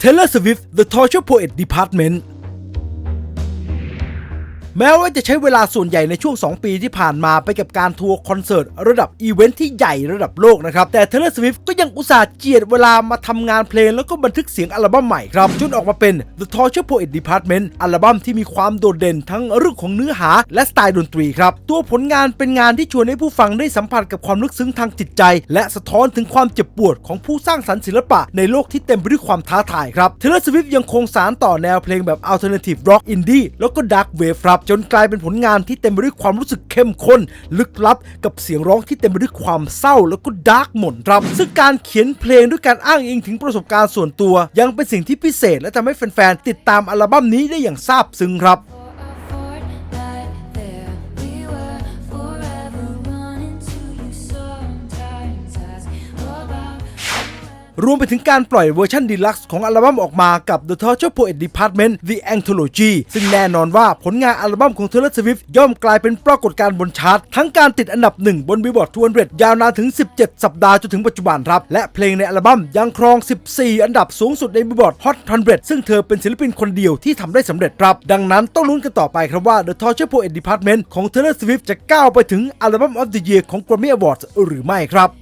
Taylor Swift The Torture Poet Department แม้ว่าจะใช้เวลาส่วนใหญ่ในช่วง 2 ปีที่ผ่านมาไปกับการทัวร์คอนเสิร์ตระดับอีเวนท์ที่ใหญ่ระดับโลกนะครับ แต่ Taylor Swift ก็ยังอุตส่าห์เจียดเวลามาทำงานเพลงแล้วก็บันทึกเสียงอัลบั้มใหม่ครับ จนออกมาเป็น The Torture Poet Department อัลบั้มที่มีความโดดเด่นทั้งเรื่องของเนื้อหาและสไตล์ดนตรีครับ ตัวผลงานเป็นงานที่ชวนให้ผู้ฟังได้สัมผัสกับความลึกซึ้งทางจิตใจ และสะท้อนถึงความเจ็บปวดของผู้สร้างสรรค์ศิลปะในโลกที่เต็มไปด้วยความท้าทายครับ Taylor Swift ยังคงสารต่อแนวเพลงแบบ Alternative Rock Indie แล้วก็ Dark Wave ครับจนกลายเป็นผลงานที่เต็มไปด้วยความรู้สึกเข้มข้น ลึกลับกับเสียงร้องที่เต็มไปด้วยความเศร้าแล้วก็ดาร์กหม่นครับ ซึ่งการเขียนเพลงด้วยการอ้างอิงถึงประสบการณ์ส่วนตัว ยังเป็นสิ่งที่พิเศษและทำให้แฟนๆติดตามอัลบั้มนี้ได้อย่างซาบซึ้งครับ รวมไปถึงการปล่อยเวอร์ชันดีลักซ์ของอัลบั้มออกมากับ The Torture Poet Department The Anthology ซึ่งแน่นอนว่าผลงานอัลบั้มของ Taylor Swift ย่อมกลายเป็นปรากฏการณ์บนชาร์ตทั้งการติดอันดับหนึ่งบน Billboard 200 ยาวนานถึง 17 สัปดาห์จนถึงปัจจุบันครับ และเพลงในอัลบั้มยังครอง 14 อันดับสูงสุดใน Billboard Hot 100 ซึ่งเธอเป็นศิลปินคนเดียวที่ทำได้สำเร็จครับ ดังนั้นต้องลุ้นกันต่อไปครับว่า The Torture Poet Department ของ Taylor Swift จะก้าวไปถึงอัลบั้ม of the Year ของ Grammy Awards หรือไม่ครับ